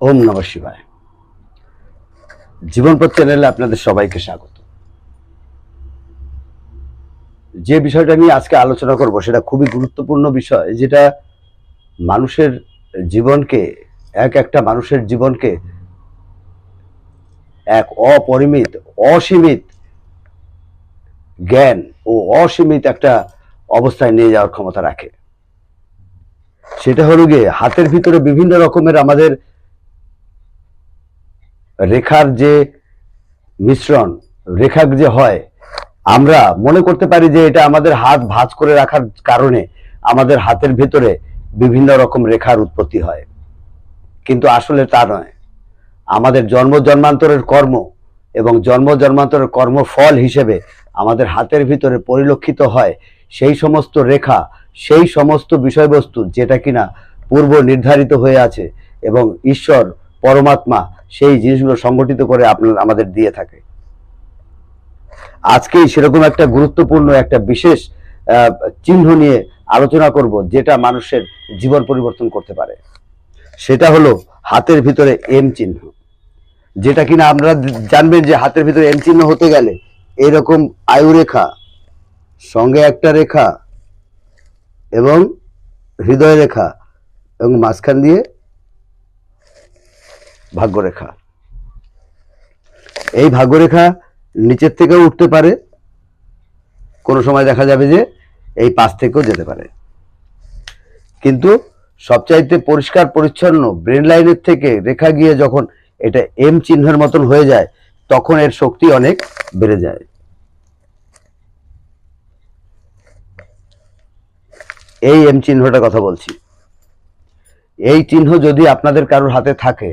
ওম নম শিবায়। জীবনপথ চ্যানেলে আপনাদের সবাইকে স্বাগত। যে বিষয়টা নিয়ে আজকে আলোচনা করব সেটা খুবই গুরুত্বপূর্ণ বিষয়, যেটা মানুষের জীবনকে, এক একটা মানুষের জীবনকে এক অপরিমিত, অসীমিত জ্ঞান ও অসীমিত একটা অবস্থায় নিয়ে যাওয়ার ক্ষমতা রাখে। সেটা হলো গিয়ে হাতের ভিতরে বিভিন্ন রকমের আমাদের রেখার যে মিশ্রণ, রেখা যে হয়, আমরা মনে করতে পারি যে এটা আমাদের হাত ভাঁজ করে রাখার কারণে আমাদের হাতের ভেতরে বিভিন্ন রকম রেখার উৎপত্তি হয়। কিন্তু আসলে তা নয়। আমাদের জন্ম জন্মান্তরের কর্ম এবং জন্ম জন্মান্তরের কর্মফল হিসেবে আমাদের হাতের ভিতরে পরিলক্ষিত হয় সেই সমস্ত রেখা সেই সমস্ত বিষয়বস্তু যেটা কিনা পূর্ব নির্ধারিত হয়ে আছে এবং ঈশ্বর, পরমাত্মা সেই জিনিসগুলো সংগঠিত করে আপনার, আমাদের দিয়ে থাকে। আজকেই সেরকম একটা গুরুত্বপূর্ণ একটা বিশেষ চিহ্ন নিয়ে আলোচনা করব যেটা মানুষের জীবন পরিবর্তন করতে পারে। সেটা হলো হাতের ভিতরে এম চিহ্ন। যেটা কিনা আপনারা জানবেন যে হাতের ভিতরে এম চিহ্ন হতে গেলে এরকম আয়ু রেখা সঙ্গে একটা রেখা এবং হৃদয় রেখা এবং মাঝখান দিয়ে ভাগ্যরেখা। এই ভাগ্যরেখা নিচের থেকেও উঠতে পারে। কোনো সময় দেখা যাবে যে এই পাশ থেকেও যেতে পারে। কিন্তু সবচাইতে পরিষ্কার, পরিচ্ছন্ন ব্রেন লাইনের থেকে রেখা গিয়ে যখন এটা এম চিহ্নের মতন হয়ে যায়, তখন এর শক্তি অনেক বেড়ে যায়। এই এম চিহ্নটার কথা বলছি। এই চিহ্ন যদি আপনাদের কারোর হাতে থাকে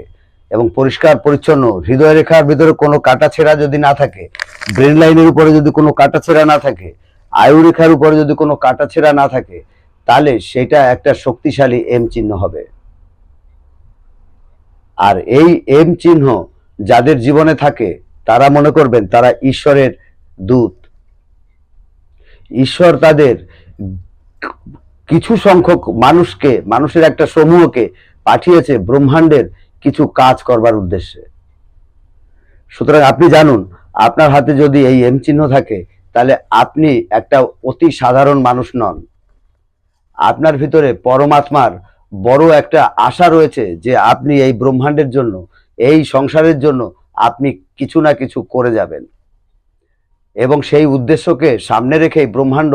এবং পরিষ্কার, পরিচ্ছন্ন, হৃদয় রেখার ভিতরে কোনো কাটা ছেঁড়া যদি না থাকে ব্রেন লাইনের উপরে যদি কোনো কাটা ছেঁড়া না থাকে, আয়ু রেখার উপরে যদি কোনো কাটা ছেঁড়া না থাকে, তাহলে সেটা একটা শক্তিশালী এম চিহ্ন হবে। আর এই এম চিহ্ন যাদের জীবনে থাকে, তারা মনে করবেন তারা ঈশ্বরের দূত। ঈশ্বর তাদের কিছু সংখ্যক মানুষকে, মানুষের একটা সমূহকে পাঠিয়েছে ব্রহ্মাণ্ডের কিছু কাজ করবার উদ্দেশ্যে। সুতরাং আপনি জানুন, আপনার হাতে যদি এই এম চিহ্ন থাকে, তাহলে আপনি একটা অতি সাধারণ মানুষ নন। আপনার ভিতরে পরমাত্মার বড় একটা আশা রয়েছে যে আপনি এই ব্রহ্মাণ্ডের জন্য, এই সংসারের জন্য আপনি কিছু না কিছু করে যাবেন। এবং সেই উদ্দেশ্যকে সামনে রেখেই ব্রহ্মাণ্ড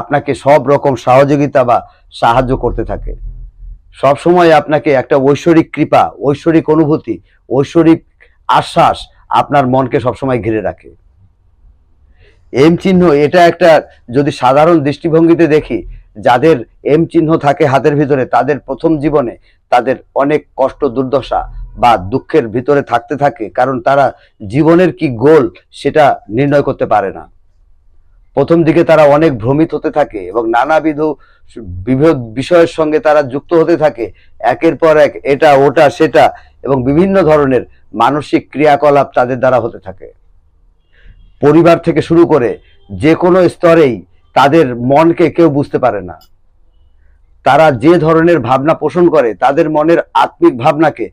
আপনাকে সব রকম সহযোগিতা বা সাহায্য করতে থাকে। সব সময় আপনাকে একটা ঐশ্বরিক কৃপা, ঐশ্বরিক অনুভূতি, ঐশ্বরিক আশ্বাস আপনার মনকে সবসময় ঘিরে রাখে। এম চিহ্ন এটা একটা যদি সাধারণ দৃষ্টিভঙ্গিতে দেখি, যাদের এম চিহ্ন থাকে হাতের ভিতরে, তাদের প্রথম জীবনে তাদের অনেক কষ্ট, দুর্দশা বা দুঃখের ভিতরে থাকতে থাকে, কারণ তারা জীবনের কি গোল সেটা নির্ণয় করতে পারে না। প্রথম দিকে তারা অনেক ভ্রমিত হতে থাকে এবং নানাবিধ বিভেদ বিষয়ের সঙ্গে তারা যুক্ত হতে থাকে, একের পর এক এটা, ওটা, সেটা এবং বিভিন্ন ধরনের মানসিক ক্রিয়াকলাপ তাদের দ্বারা হতে থাকে। পরিবার থেকে শুরু করে যে কোনো স্তরেই তাদের মনকে কেউ বুঝতে পারে না। তারা যে ধরনের ভাবনা পোষণ করে, তাদের মনের আত্মিক ভাবনাকে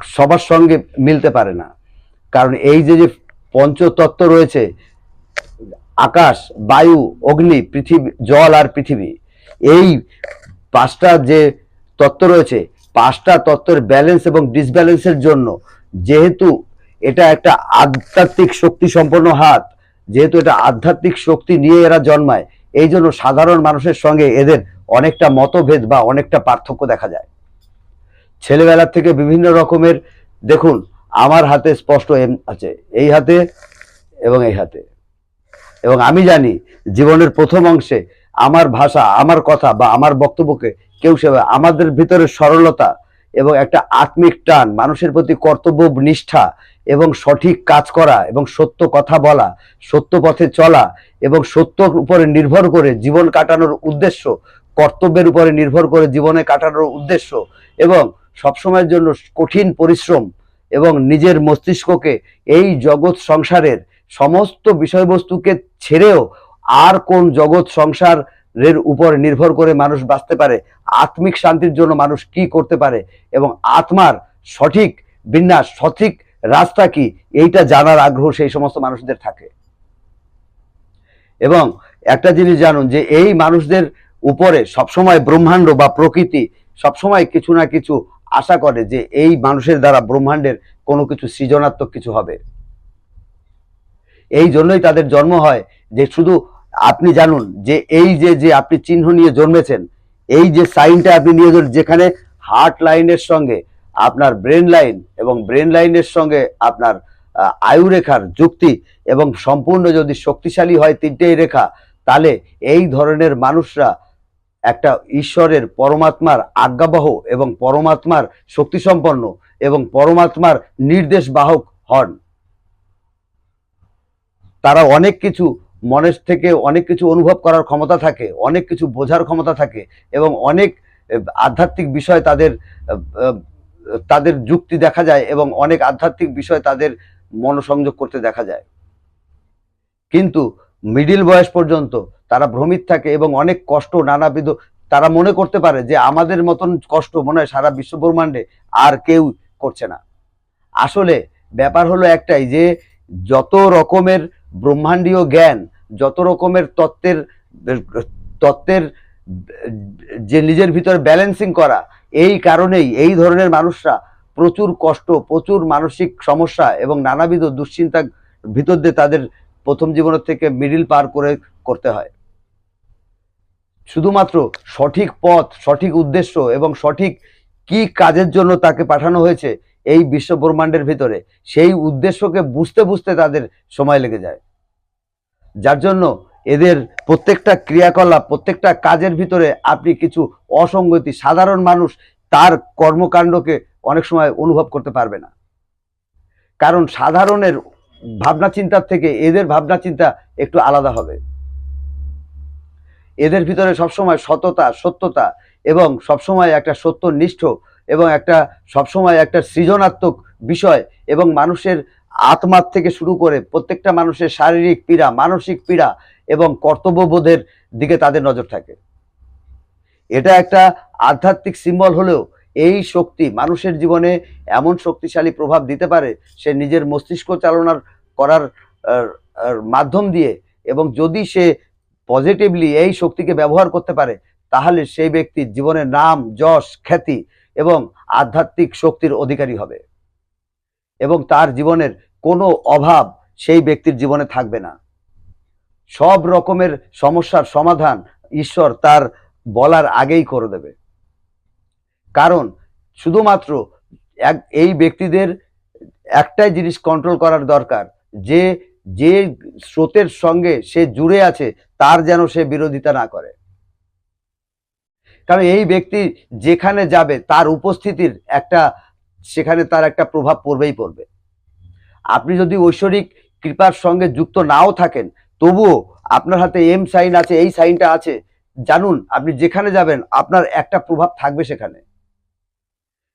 সবার সঙ্গে মিলতে পারে না। কারণ এই যে যে পঞ্চতত্ত্ব রয়েছে, আকাশ, বায়ু, অগ্নি, পৃথিবী, জল আর পৃথিবী, এই পাঁচটা যে তত্ত্ব রয়েছে, পাঁচটা তত্ত্বের ব্যালেন্স এবং ডিসব্যালেন্সের জন্য যেহেতু এটা একটা আধ্যাত্মিক শক্তি সম্পন্ন হাত, যেহেতু এটা আধ্যাত্মিক শক্তি নিয়ে এরা জন্মায়, এই জন্য সাধারণ মানুষের সঙ্গে এদের অনেকটা মতভেদ বা অনেকটা পার্থক্য দেখা যায়। ছেলেবেলার থেকে বিভিন্ন রকমের, দেখুন, আমার হাতে স্পষ্ট এম আছে, এই হাতে এবং এই হাতে। এবং আমি জানি, জীবনের প্রথম অংশে আমার ভাষা, আমার কথা বা আমার বক্তব্যকে কেউ সে আমাদের ভিতরে সরলতা এবং একটা আত্মিক টান, মানুষের প্রতি কর্তব্য, নিষ্ঠা এবং সঠিক কাজ করা এবং সত্য কথা বলা, সত্য পথে চলা এবং সত্যর উপরে নির্ভর করে জীবন কাটানোর উদ্দেশ্য, কর্তব্যের উপরে নির্ভর করে জীবনে কাটানোর উদ্দেশ্য এবং সবসময়ের জন্য কঠিন পরিশ্রম এবং নিজের মস্তিষ্ককে এই জগৎ সংসারের সমস্ত বিষয়বস্তুকে ছেড়েও আর কোন জগৎ সংসার এর উপর নির্ভর করে মানুষ বাঁচতে পারে, আত্মিক শান্তির জন্য মানুষ কি করতে পারে এবং আত্মার সঠিক বিন্যাস, সঠিক রাস্তা কি, এইটা জানার আগ্রহ সেই সমস্ত মানুষদের থাকে। এবং একটা জিনিস জানুন যে এই মানুষদের উপরে সবসময় ব্রহ্মাণ্ড বা প্রকৃতি সবসময় কিছু না কিছু আশা করে যে এই মানুষের দ্বারা ব্রহ্মাণ্ডের কোনো কিছু সৃজনাত্মক কিছু হবে। এই জন্যই তাদের জন্ম হয় যে শুধু আপনি জানুন যে এই যে যে আপনি চিহ্ন নিয়ে জন্মেছেন, এই যে সাইনটা আপনি নিয়ে যেখানে হার্ট লাইনের সঙ্গে আপনার ব্রেন লাইন এবং ব্রেন লাইনের সঙ্গে আপনার আয়ু রেখার যুক্তি এবং সম্পূর্ণ যদি শক্তিশালী হয় তিনটেই রেখা, তাহলে এই ধরনের মানুষরা একটা ঈশ্বরের পরমাত্মার আজ্ঞাবহ এবং পরমাত্মার শক্তিসম্পন্ন এবং পরমাত্মার নির্দেশ বাহক হন। তারা অনেক কিছু মনের থেকে অনেক কিছু অনুভব করার ক্ষমতা থাকে, অনেক কিছু বোঝার ক্ষমতা থাকে এবং অনেক আধ্যাত্মিক বিষয় তাদের তাদের যুক্তি দেখা যায় এবং অনেক আধ্যাত্মিক বিষয় তাদের মনোসংযোগ করতে দেখা যায়। কিন্তু মিডিল বয়স পর্যন্ত তারা ভ্রমিত থাকে এবং অনেক কষ্ট, নানাবিধ, তারা মনে করতে পারে যে আমাদের মতন কষ্ট মনে হয় সারা বিশ্ব ব্রহ্মাণ্ডে আর কেউ করছে না। আসলে ব্যাপার হলো একটাই যে যত রকমের ব্রহ্মাণ্ডীয় জ্ঞান, যত রকমের তত্ত্বের তত্ত্বের যে নিজের ভিতরে ব্যালেন্সিং করা, এই কারণেই এই ধরনের মানুষরা প্রচুর কষ্ট, প্রচুর মানসিক সমস্যা এবং নানাবিধ দুশ্চিন্তা ভিতর দিয়ে তাদের প্রথম জীবনের থেকে মিডিল পার করে করতে হয়। শুধুমাত্র সঠিক পথ, সঠিক উদ্দেশ্য এবং সঠিক কি কাজের জন্য তাকে পাঠানো হয়েছে এই বিশ্ব ব্রহ্মাণ্ডের ভিতরে, সেই উদ্দেশ্যকে বুঝতে বুঝতে তাদের সময় লেগে যায়। যার জন্য এদের প্রত্যেকটা ক্রিয়াকলাপ, প্রত্যেকটা কাজের ভিতরে আপনি কিছু অসঙ্গতি, সাধারণ মানুষ তার কর্মকাণ্ডকে অনেক সময় অনুভব করতে পারবে না। কারণ সাধারণের ভাবনা চিন্তার থেকে এদের ভাবনা চিন্তা একটু আলাদা হবে। এদের ভিতরে সবসময় সততা, সত্যতা এবং সবসময় একটা সত্যনিষ্ঠ এবং একটা সবসময় একটা সৃজনাত্মক বিষয় এবং মানুষের আত্মার থেকে শুরু করে প্রত্যেকটা মানুষের শারীরিক পীড়া, মানসিক পীড়া এবং কর্তব্যবোধের দিকে তাদের নজর থাকে। এটা একটা আধ্যাত্মিক সিম্বল হলেও এই শক্তি মানুষের জীবনে এমন শক্তিশালী প্রভাব দিতে পারে, সে নিজের মস্তিষ্ক চালনার করার মাধ্যম দিয়ে এবং যদি সে পজিটিভলি এই শক্তিকে ব্যবহার করতে পারে, তাহলে সেই ব্যক্তির জীবনে নাম, যশ, খ্যাতি এবং আধ্যাত্মিক শক্তির অধিকারী হবে। এবং তার জীবনের কোনো অভাব সেই ব্যক্তির জীবনে থাকবে না। সব রকমের সমস্যার সমাধান ঈশ্বর তার বলার আগেই করে দেবে। কারণ শুধুমাত্র এক, এই ব্যক্তিদের একটাই জিনিস কন্ট্রোল করার দরকার, যে যে স্রোতের সঙ্গে সে জুড়ে আছে, তার যেন সে বিরোধিতা না করে। কারণ এই ব্যক্তি যেখানে যাবে, তার উপস্থিতির একটা, সেখানে তার একটা প্রভাব পড়বেই পড়বে। আপনি যদি ঐশ্বরিক কৃপার সঙ্গে যুক্ত নাও থাকেন, তবুও আপনার হাতে এম সাইন আছে, এই সাইনটা আছে। জানুন, আপনি যেখানে যাবেন, আপনার একটা প্রভাব থাকবে সেখানে।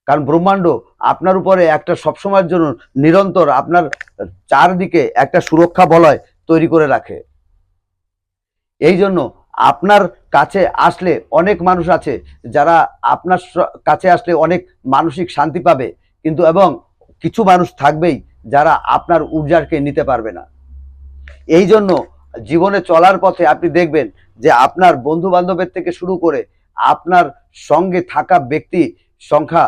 কারণ ব্রহ্মাণ্ড আপনার উপরে একটা সবসময়ের জন্য নিরন্তর আপনার চারদিকে একটা সুরক্ষা বলয় তৈরি করে রাখে। এই জন্য আপনার কাছে আসলে অনেক মানুষ আছে যারা আপনার কাছে আসলে অনেক মানসিক শান্তি পাবে, কিন্তু এবং কিছু মানুষ থাকবেই যারা আপনার ঊর্জাকে নিতে পারবে না। এই জন্য জীবনে চলার পথে আপনি দেখবেন যে আপনার বন্ধু বান্ধবের থেকে শুরু করে আপনার সঙ্গে থাকা ব্যক্তি সংখ্যা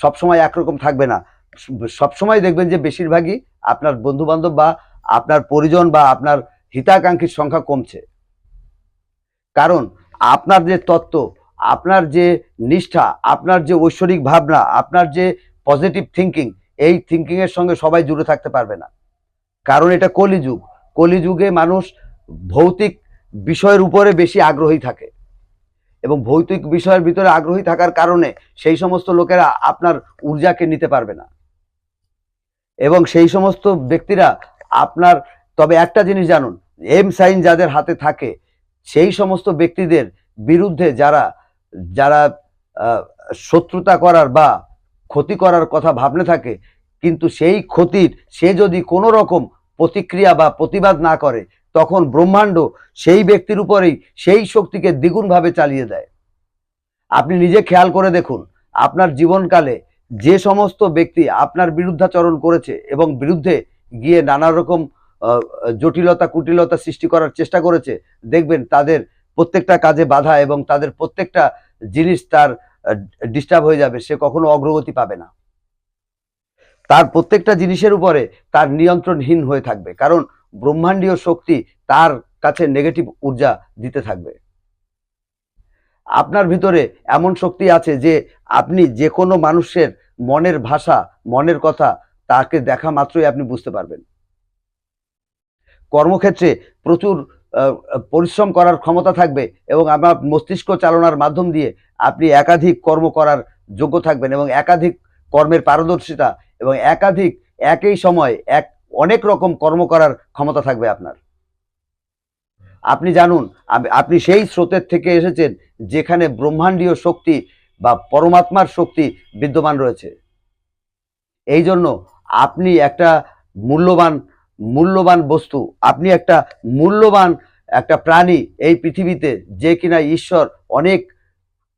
সবসময় একরকম থাকবে না। সবসময় দেখবেন যে বেশিরভাগই আপনার বন্ধু বান্ধব বা আপনার পরিজন বা আপনার হিতাকাঙ্ক্ষীর সংখ্যা কমছে। কারণ আপনার যে তত্ত্ব, আপনার যে নিষ্ঠা, আপনার যে ঐশ্বরিক ভাবনা, আপনার যে পজিটিভ থিঙ্কিং এই থিঙ্কিং এর সঙ্গে সবাই জুড়ে থাকতে পারবে না। কারণ এটা কলিযুগ। কলিযুগে মানুষ ভৌতিক বিষয়ের উপরে বেশি আগ্রহী থাকে। এবং ভৌতিক বিষয়ের ভিতরে আগ্রহী থাকার কারণে সেই সমস্ত লোকেরা আপনার ঊর্জাকে নিতে পারবে না। এবং সেই সমস্ত ব্যক্তিরা আপনার, তবে একটা জিনিস জানুন, এম সাইন যাদের হাতে থাকে, সেই সমস্ত ব্যক্তিদের বিরুদ্ধে যারা যারা শত্রুতা করার বা ক্ষতি করার কথা ভাবনে থাকে, কিন্তু সেই ক্ষতির, সে যদি কোনো রকম প্রতিক্রিয়া বা প্রতিবাদ না করে তখন ব্রহ্মাণ্ড সেই ব্যক্তির উপরেই সেই শক্তিকে দ্বিগুণভাবে চালিয়ে দেয়। আপনি নিজে খেয়াল করে দেখুন, আপনার জীবনকালে যে সমস্ত ব্যক্তি আপনার বিরুদ্ধাচরণ করেছে এবং বিরুদ্ধে গিয়ে নানা রকম জটিলতা, কুটিলতা সৃষ্টি করার চেষ্টা করেছে, দেখবেন তাদের প্রত্যেকটা কাজে বাধা এবং তাদের প্রত্যেকটা জিনিস তার ডিস্টার্ব হয়ে যাবে, সে কখনো অগ্রগতি পাবে না। তার প্রত্যেকটা জিনিসের উপরে তার নিয়ন্ত্রণহীন হয়ে থাকবে। কারণ ব্রহ্মাণ্ডীয় শক্তি তার কাছে নেগেটিভ ঊর্জা দিতে থাকবে। আপনার ভিতরে এমন শক্তি আছে যে আপনি যে কোনো মানুষের মনের ভাষা, মনের কথা তাকে দেখা মাত্রই আপনি বুঝতে পারবেন। কর্মক্ষেত্রে প্রচুর পরিশ্রম করার ক্ষমতা থাকবে এবং আপনার মস্তিষ্ক চালনার মাধ্যম দিয়ে আপনি একাধিক কর্ম করার যোগ্য থাকবেন এবং একাধিক কর্মের পারদর্শিতা এবং একাধিক একই সময় এক অনেক রকম কর্ম করার ক্ষমতা থাকবে আপনার। আপনি জানুন আপনি সেই স্রোতের থেকে এসেছেন যেখানে ব্রহ্মাণ্ডীয় শক্তি বা পরমাত্মার শক্তি বিদ্যমান রয়েছে। এই জন্য আপনি একটা মূল্যবান মূল্যবান বস্তু, আপনি একটা মূল্যবান একটা প্রাণী এই পৃথিবীতে যে কিনা ঈশ্বর অনেক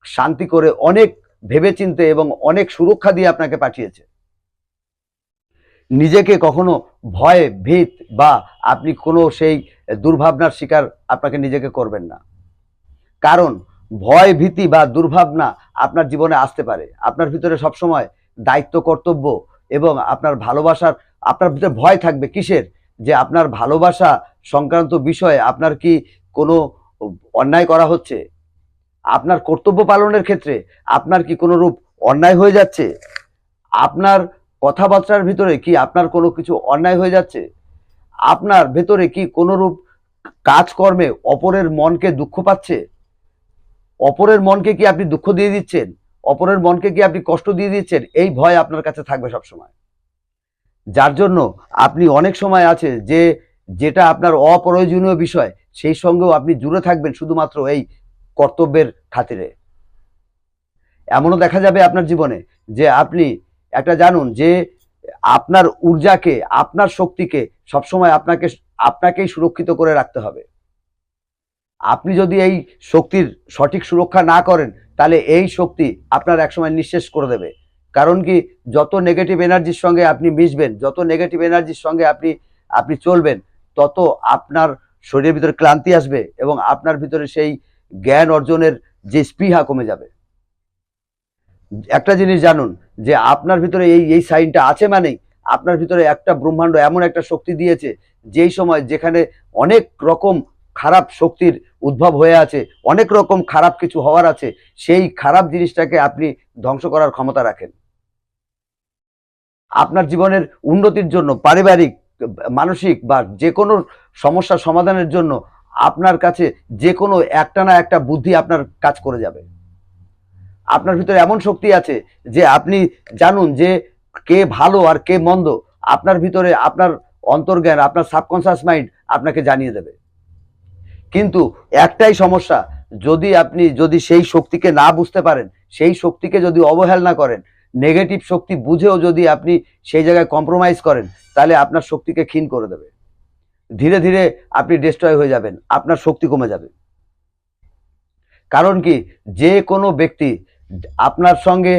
শান্তি করে, অনেক ভেবেচিন্তে এবং অনেক সুরক্ষা দিয়ে আপনাকে পাঠিয়েছে। নিজেকে কখনো ভয়, ভীত বা আপনি কোনো সেই দুর্ভাবনার শিকার আপনাকে নিজেকে করবেন না। কারণ ভয়, ভীতি বা দুর্ভাবনা আপনার জীবনে আসতে পারে। আপনার ভিতরে সবসময় দায়িত্ব, কর্তব্য এবং আপনার ভালোবাসার, আপনার ভিতরে ভয় থাকবে কিসের? যে আপনার ভালোবাসা সংক্রান্ত বিষয়ে আপনার কি কোনো অন্যায় করা হচ্ছে? আপনার কর্তব্য পালনের ক্ষেত্রে আপনার কি কোনো রূপ অন্যায় হয়ে যাচ্ছে? আপনার কথাবার্তার ভিতরে কি আপনার কোনো কিছু অন্যায় হয়ে যাচ্ছে? আপনার ভেতরে কি কোনোরূপ কাজকর্মে অপরের মনকে দুঃখ পাচ্ছে? অপরের মনকে কি আপনি দুঃখ দিয়ে দিচ্ছেন? অপরের মনকে কি আপনি কষ্ট দিয়ে দিচ্ছেন? এই ভয় আপনার কাছে থাকবে সবসময়। যার জন্য আপনি অনেক সময় আছে যে, যেটা আপনার অপ্রয়োজনীয় বিষয়, সেই সঙ্গেও আপনি জুড়ে থাকবেন শুধুমাত্র এই কর্তব্যের খাতিরে। এমনও দেখা যাবে আপনার জীবনে যে আপনি একটা জানুন যে আপনার ঊর্জাকে, আপনার শক্তিকে সবসময় আপনাকে, আপনাকেই সুরক্ষিত করে রাখতে হবে। আপনি যদি এই শক্তির সঠিক সুরক্ষা না করেন, তাহলে এই শক্তি আপনার একসময় নিঃশেষ করে দেবে। কারণ কি, যত নেগেটিভ এনার্জির সঙ্গে আপনি মিশবেন, যত নেগেটিভ এনার্জির সঙ্গে আপনি আপনি চলবেন, তত আপনার শরীরের ভিতরে ক্লান্তি আসবে এবং আপনার ভিতরে সেই জ্ঞান অর্জনের যে স্পৃহা কমে যাবে। একটা জিনিস জানুন, যে আপনার ভিতরে এই এই সাইনটা আছে মানেই আপনার ভিতরে একটা ব্রহ্মাণ্ড এমন একটা শক্তি দিয়েছে, যেই সময় যেখানে অনেক রকম খারাপ শক্তির উদ্ভব হয়ে আছে, অনেক রকম খারাপ কিছু হওয়ার আছে, সেই খারাপ জিনিসটাকে আপনি ধ্বংস করার ক্ষমতা রাখেন। আপনার জীবনের উন্নতির জন্য, পারিবারিক, মানসিক বা যে কোনো সমস্যা সমাধানের জন্য আপনার কাছে যে কোনো একটা না একটা বুদ্ধি আপনার কাজ করে যাবে। আপনার ভিতরে এমন শক্তি আছে যে আপনি জানুন যে কে ভালো আর কে মন্দ। আপনার ভিতরে আপনার অন্তর্জ্ঞান, আপনার সাবকনসিয়াস মাইন্ড আপনাকে জানিয়ে দেবে। কিন্তু একটাই সমস্যা, যদি আপনি যদি সেই শক্তিকে না বুঝতে পারেন, সেই শক্তিকে যদি অবহেলনা করেন নেগেটিভ শক্তি বুঝেও যদি আপনি সেই জায়গায় কম্প্রোমাইজ করেন, তাহলে আপনার শক্তিকে ক্ষীণ করে দেবে। ধীরে ধীরে আপনি ডিস্ট্রয় হয়ে যাবেন, আপনার শক্তি কমে যাবে। কারণ কি? যে কোনো ব্যক্তি আপনার সঙ্গে,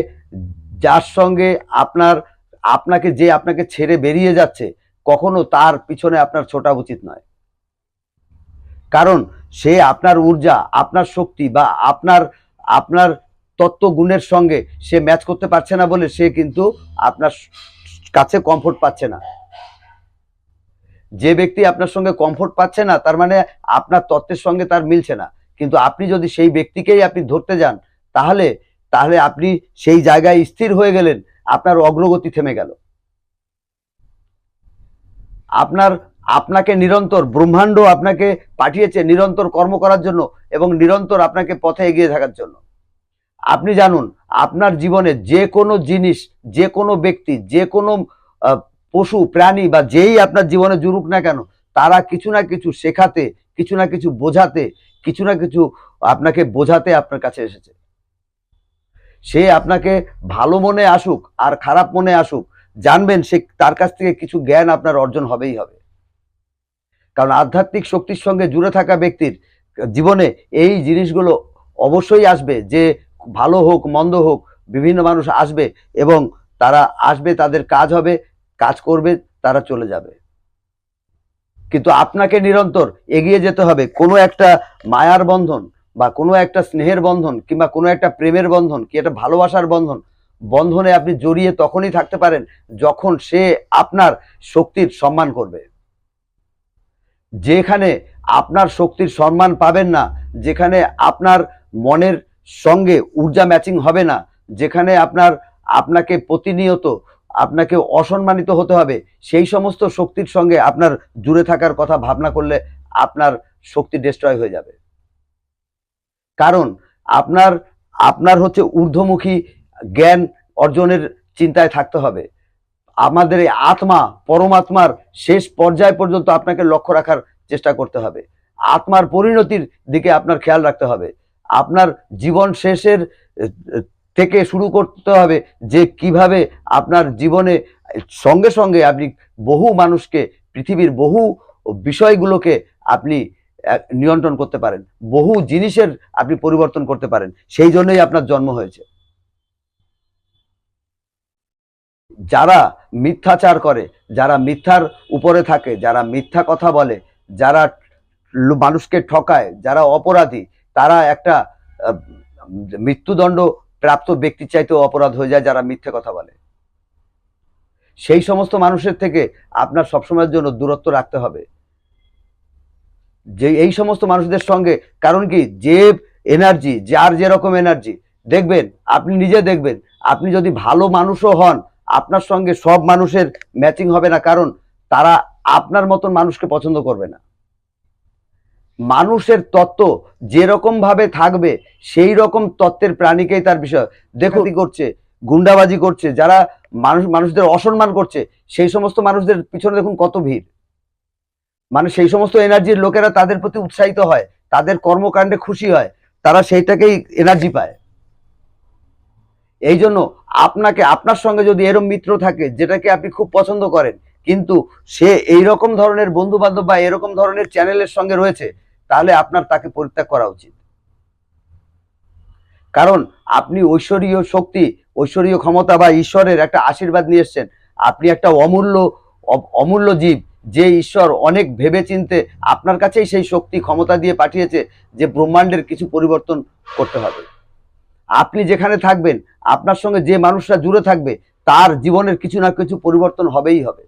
যার সঙ্গে আপনার, আপনাকে যে আপনাকে ছেড়ে বেরিয়ে যাচ্ছে, কখনো তার পিছনে আপনার ছোটা উচিত নয়। কারণ সে আপনার ঊর্জা, আপনার শক্তি বা আপনার আপনার তত্ত্ব গুণের সঙ্গে সে ম্যাচ করতে পারছে না বলে সে কিন্তু আপনার কাছে কমফোর্ট পাচ্ছে না। যে ব্যক্তি আপনার সঙ্গে কমফোর্ট পাচ্ছে না, তার মানে আপনার তত্ত্বের সঙ্গে তার মিলছে না। কিন্তু আপনি যদি সেই ব্যক্তিকেই আপনি ধরতে যান, তাহলে তাহলে আপনি সেই জায়গায় স্থির হয়ে গেলেন, আপনার অগ্রগতি থেমে গেল। আপনার, আপনাকে নিরন্তর, ব্রহ্মাণ্ড আপনাকে পাঠিয়েছে নিরন্তর কর্ম করার জন্য এবং নিরন্তর আপনাকে পথে এগিয়ে থাকার জন্য। আপনি জানুন, আপনার জীবনে যে কোনো জিনিস, যে কোনো ব্যক্তি, যে কোনো পশু, প্রাণী বা যেই আপনার জীবনে জুড়ুক না কেন, তারা কিছু না কিছু শেখাতে, কিছু না কিছু বোঝাতে, কিছু না কিছু আপনাকে বোঝাতে আপনার কাছে এসেছে। সে আপনাকে ভালো মনে আসুক আর খারাপ মনে আসুক, জানবেন সে তার কাছ থেকে কিছু জ্ঞান আপনার অর্জন হবেই হবে। কারণ আধ্যাত্মিক শক্তির সঙ্গে জুড়ে থাকা ব্যক্তির জীবনে এই জিনিসগুলো অবশ্যই আসবে যে ভালো হোক, মন্দ হোক, বিভিন্ন মানুষ আসবে এবং তারা আসবে, তাদের কাজ হবে, কাজ করবে, তারা চলে যাবে। কিন্তু আপনাকে নিরন্তর এগিয়ে যেতে হবে। কোনো একটা মায়ার বন্ধন বা কোনো একটা স্নেহের বন্ধন কিংবা কোনো একটা প্রেমের বন্ধন কি একটা ভালোবাসার বন্ধন, বন্ধনে আপনি জড়িয়ে তখনই থাকতে পারেন যখন সে আপনার শক্তির সম্মান করবে। যেখানে আপনার শক্তির সম্মান পাবেন না, যেখানে আপনার মনের সঙ্গে ঊর্জা ম্যাচিং হবে না, যেখানে আপনার, আপনাকে প্রতিনিয়ত, আপনাকে অসম্মানিত হতে হবে, সেই সমস্ত শক্তির সঙ্গে আপনার জুড়ে থাকার কথা ভাবনা করলে আপনার শক্তি ডিস্ট্রয় হয়ে যাবে। কারণ আপনার আপনার হচ্ছে ঊর্ধ্বমুখী জ্ঞান অর্জনের চিন্তায় থাকতে হবে। আমাদের এই আত্মা, পরমাত্মার শেষ পর্যায় পর্যন্ত আপনাকে লক্ষ্য রাখার চেষ্টা করতে হবে। আত্মার পরিণতির দিকে আপনার খেয়াল রাখতে হবে। আপনার জীবন শেষের থেকে শুরু করতে হবে যে কীভাবে আপনার জীবনে সঙ্গে সঙ্গে আপনি বহু মানুষকে, পৃথিবীর বহু বিষয়গুলোকে আপনি নিয়ন্ত্রণ করতে পারেন। বহু জিনিসের আপনি পরিবর্তন করতে পারেন। সেই জন্যই আপনার জন্ম হয়েছে। যারা মিথ্যাচার করে, যারা মিথ্যার উপরে থাকে, যারা মিথ্যা কথা বলে, যারা মানুষকে ঠকায়, যারা অপরাধী, তারা একটা মৃত্যুদণ্ড প্রাপ্ত ব্যক্তির চাইতেও অপরাধ হয়ে যায় যারা মিথ্যে কথা বলে। সেই সমস্ত মানুষের থেকে আপনার সবসময়ের জন্য দূরত্ব রাখতে হবে। যে এই সমস্ত মানুষদের সঙ্গে, কারণ কি? যে এনার্জি যার যেরকম এনার্জি দেখবেন, আপনি নিজে দেখবেন, আপনি যদি ভালো মানুষও হন, আপনার সঙ্গে সব মানুষের ম্যাচিং হবে না, কারণ তারা আপনার মতন মানুষকে পছন্দ করবে না। মানুষের তত্ত্ব যেরকম ভাবে থাকবে, সেই রকম তত্ত্বের প্রাণীকেই তার বিষয়। দেখো কি করছে, গুন্ডাবাজি করছে, যারা মানুষ, মানুষদের অসম্মান করছে, সেই সমস্ত মানুষদের পিছনে দেখুন কত ভিড়। মানে সেই সমস্ত এনার্জির লোকেরা তাদের প্রতি উৎসাহিত হয়, তাদের কর্মকাণ্ডে খুশি হয়, তারা সেইটাকেই এনার্জি পায়। এই জন্য আপনাকে, আপনার সঙ্গে যদি এরম মিত্র থাকে, যেটাকে আপনি খুব পছন্দ করেন, কিন্তু সে এই রকম ধরনের বন্ধু বান্ধব বা এরকম ধরনের চ্যানেলের সঙ্গে রয়েছে, তাহলে আপনার তাকে পরিত্যাগ করা উচিত। কারণ আপনি ঐশ্বরীয় শক্তি, ঐশ্বরীয় ক্ষমতা বা ঈশ্বরের একটা আশীর্বাদ নিয়ে এসছেন। আপনি একটা অমূল্য অমূল্য জীব যে ঈশ্বর অনেক ভেবে চিনতে আপনার কাছেই সেই শক্তি ক্ষমতা দিয়ে পাঠিয়েছে যে ব্রহ্মাণ্ডের কিছু পরিবর্তন করতে হবে। আপনি যেখানে থাকবেন, আপনার সঙ্গে যে মানুষরা জুড়ে থাকবে, তার জীবনের কিছু না কিছু পরিবর্তন হবেই হবে।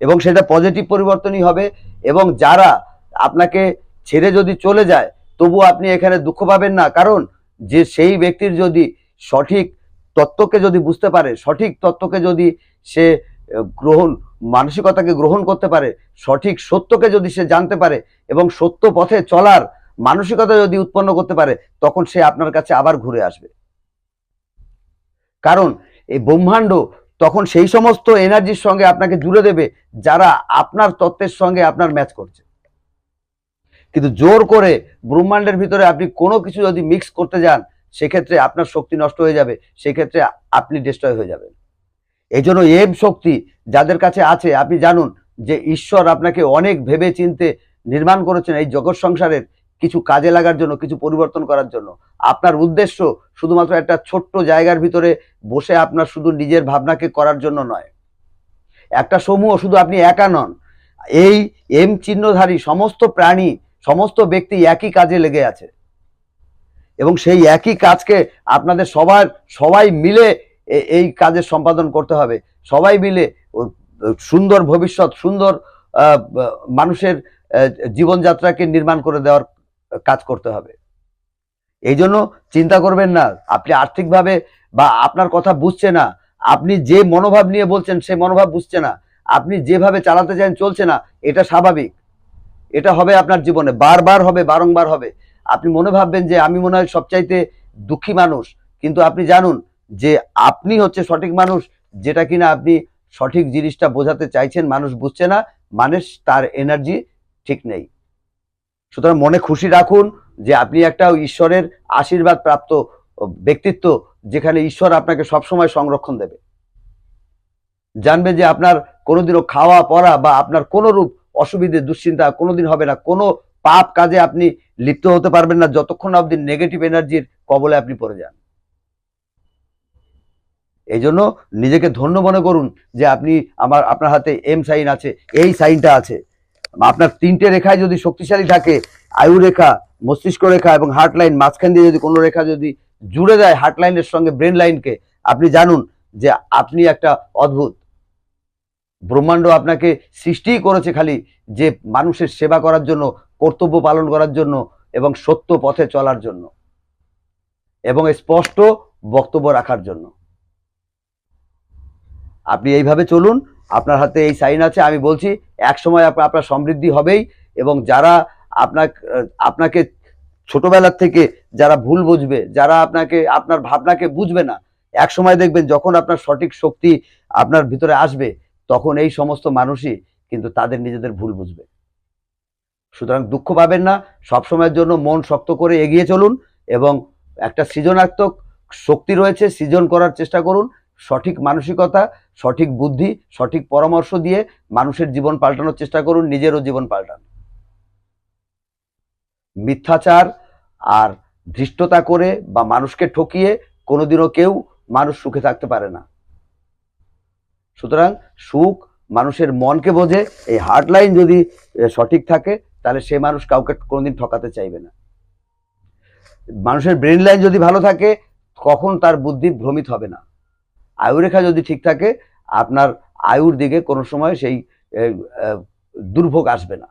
এবং সেটা পজিটিভ পরিবর্তনই হবে এবং যারা আপনাকে ছেড়ে যদি চলে যায় তবু আপনি এখানে দুঃখ পাবেন না। কারণ যে সেই ব্যক্তির যদি সঠিক তত্ত্বকে যদি বুঝতে পারে, সঠিক তত্ত্বকে যদি সে গ্রহণ মানসিকতাকে গ্রহণ করতে পারে, সঠিক সত্যকে যদি সে জানতে পারে এবং সত্য পথে চলার মানসিকতা যদি উৎপন্ন করতে পারে, তখন সে আপনার কাছে আবার ঘুরে আসবে। কারণ এই ব্রহ্মাণ্ড তখন সেই সমস্ত এনার্জির সঙ্গে আপনাকে জুড়ে দেবে যারা আপনার তত্ত্বের সঙ্গে আপনার ম্যাচ করছে। কিন্তু জোর করে ব্রহ্মাণ্ডের ভিতরে আপনি কোনো কিছু যদি মিক্স করতে যান, সেক্ষেত্রে আপনার শক্তি নষ্ট হয়ে যাবে, সেক্ষেত্রে আপনি ডিস্ট্রয় হয়ে যাবেন। এই জন্য এম শক্তি যাদের কাছে আছে, আপনি জানুন যে ঈশ্বর আপনাকে অনেক ভেবে চিনতে নির্মাণ করেছেন এই জগৎ সংসারের কিছু কাজে লাগার জন্য, কিছু পরিবর্তন করার জন্য। আপনার উদ্দেশ্য শুধুমাত্র একটা ছোট্ট জায়গার ভিতরে বসে আপনার শুধু নিজের ভাবনাকে করার জন্য নয়। একটা সমূহ শুধু আপনি একা নন, এই এম চিহ্নধারী সমস্ত প্রাণী, সমস্ত ব্যক্তি একই কাজে লেগে আছে। এবং সেই একই কাজকে আপনাদের সবার, সবাই মিলে এই কাজের সম্পাদন করতে হবে। সবাই মিলে সুন্দর ভবিষ্যৎ, সুন্দর মানুষের জীবনযাত্রাকে নির্মাণ করে দেওয়ার কাজ করতে হবে। এই জন্য চিন্তা করবেন না, আপনি আর্থিকভাবে বা আপনার কথা বুঝছে না, আপনি যে মনোভাব নিয়ে বলছেন সেই মনোভাব বুঝছে না, আপনি যেভাবে চালাতে চান চলছে না, এটা স্বাভাবিক। এটা হবে আপনার জীবনে, বারবার হবে, বারংবার হবে। আপনি মনে ভাববেন যে আমি মনে হয় সবচাইতে দুঃখী মানুষ, কিন্তু আপনি জানুন যে আপনি হচ্ছে সঠিক মানুষ, যেটা কিনা আপনি সঠিক জিনিসটা বোঝাতে চাইছেন, মানুষ বুঝছে না, মানুষ তার এনার্জি ঠিক নেই। সুতরাং মনে খুশি রাখুন যে আপনি একটা ঈশ্বরের আশীর্বাদ প্রাপ্ত ব্যক্তিত্ব, যেখানে ঈশ্বর আপনাকে সবসময় সংরক্ষণ দেবে। জানবে যে আপনার কোনোদিনও খাওয়া, পড়া বা আপনার কোনো রূপ অসুবিধে, দুশ্চিন্তা কোনোদিন হবে না। কোনো পাপ কাজে আপনি লিপ্ত হতে পারবেন না, যতক্ষণ না অব্দি নেগেটিভ এনার্জির কবলে আপনি পড়ে যান। এই জন্য নিজেকে ধন্য মনে করুন যে আপনি আমার, আপনার হাতে এম সাইন আছে, এই সাইনটা আছে। আপনার তিনটে রেখায় যদি শক্তিশালী থাকে, আয়ু রেখা, মস্তিষ্ক রেখা এবং হার্ট লাইন মাঝখান দিয়ে যদি কোনো রেখা যদি জুড়ে যায় হার্ট লাইনের সঙ্গে ব্রেন লাইনকে আপনি জানুন যে আপনি একটা অদ্ভুত। ব্রহ্মাণ্ড আপনাকে সৃষ্টিই করেছে খালি যে মানুষের সেবা করার জন্য, কর্তব্য পালন করার জন্য এবং সত্য পথে চলার জন্য এবং স্পষ্ট বক্তব্য রাখার জন্য। আপনি এইভাবে চলুন, আপনার হাতে এই সাইন আছে, আমি বলছি এক সময় আপ- আপনার সমৃদ্ধি হবেই এবং যারা আপনার আপনাকে ছোটবেলার থেকে যারা ভুল বুঝবে, যারা আপনাকে, আপনার ভাবনাকে বুঝবে না, এক সময় দেখবেন যখন আপনার সঠিক শক্তি আপনার ভিতরে আসবে, তখন এই সমস্ত মানুষই কিন্তু তাদের নিজেদের ভুল বুঝবে। সুতরাং দুঃখ পাবেন না সবসময়ের জন্য মন শক্ত করে এগিয়ে চলুন এবং একটা সৃজনাত্মক শক্তি রয়েছে, সৃজন করার চেষ্টা করুন সঠিক মানসিকতা, সঠিক বুদ্ধি, সঠিক পরামর্শ দিয়ে মানুষের জীবন পাল্টানোর চেষ্টা করুন, নিজেরও জীবন পাল্টান। মিথ্যাচার আর ধৃষ্টতা করে বা মানুষকে ঠকিয়ে কোনোদিনও কেউ মানুষ সুখে থাকতে পারে না। সুতরাং সুখ মানুষের মনকে বোঝে, এই হার্ট লাইন যদি সঠিক থাকে, তাহলে সে মানুষ কাউকে কোনোদিন ঠকাতে চাইবে না। মানুষের ব্রেন লাইন যদি ভালো থাকে, কখন তার বুদ্ধি ভ্রমিত হবে না। আয়ুরেখা যদি ঠিক থাকে, আপনার আয়ুর দিকে কোনো সময় সেই দুর্ভোগ আসবে না।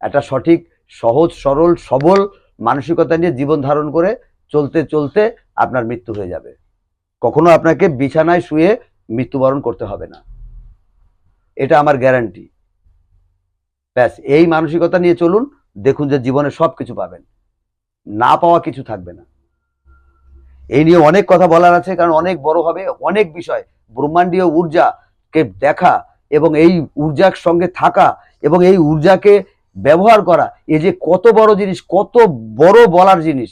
একটা সঠিক, সহজ, সরল, সবল মানসিকতা নিয়ে জীবন ধারণ করে চলতে চলতে আপনার মৃত্যু হয়ে যাবে। কখনো আপনাকে বিছানায় শুয়ে মৃত্যুবরণ করতে হবে না। এটা আমার গ্যারান্টি। ব্যাস, এই মানসিকতা নিয়ে চলুন, দেখুন যে জীবনে সব কিছু পাবেন। না পাওয়া কিছু থাকবে না। এই নিয়ে অনেক কথা বলার আছে, কারণ অনেক বড় হবে, অনেক বিষয়। ব্রহ্মাণ্ডীয় ঊর্জাকে দেখা এবং এই ঊর্জার সঙ্গে থাকা এবং এই ঊর্জাকে ব্যবহার করা, এই যে কত বড় জিনিস, কত বড় বলার জিনিস।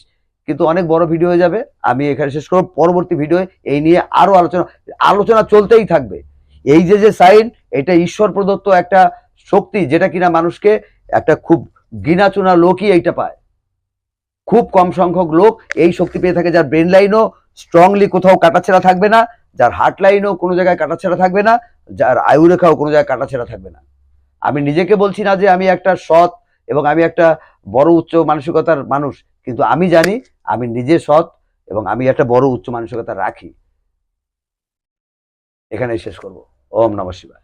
কিন্তু অনেক বড় ভিডিও হয়ে যাবে। আমি এখানে শেষ করব। পরবর্তী ভিডিও এই নিয়ে আরও আলোচনা আলোচনা চলতেই থাকবে। এই যে যে সাইন এটা ঈশ্বর প্রদত্ত একটা শক্তি, যেটা কিনা মানুষকে একটা খুব গিনাচুনা লোকই এইটা পায়। খুব কম সংখ্যক লোক এই শক্তি পেয়ে থাকে যার ব্রেন লাইনও স্ট্রংলি কোথাও কাটাছেড়া থাকবে না, যার হার্ট লাইনও কোনো জায়গায় কাটাছেড়া থাকবে না, যার আয়ুরেখাও কোনো জায়গায় কাটাছেড়া থাকবে না। আমি নিজেকে বলছি না যে আমি একটা সৎ এবং আমি একটা বড় উচ্চ মানসিকতার মানুষ, কিন্তু আমি জানি আমি নিজে সৎ এবং আমি একটা বড় উচ্চ মানসিকতা রাখি। এখানেই শেষ করব। ওম নমঃ শিবায়।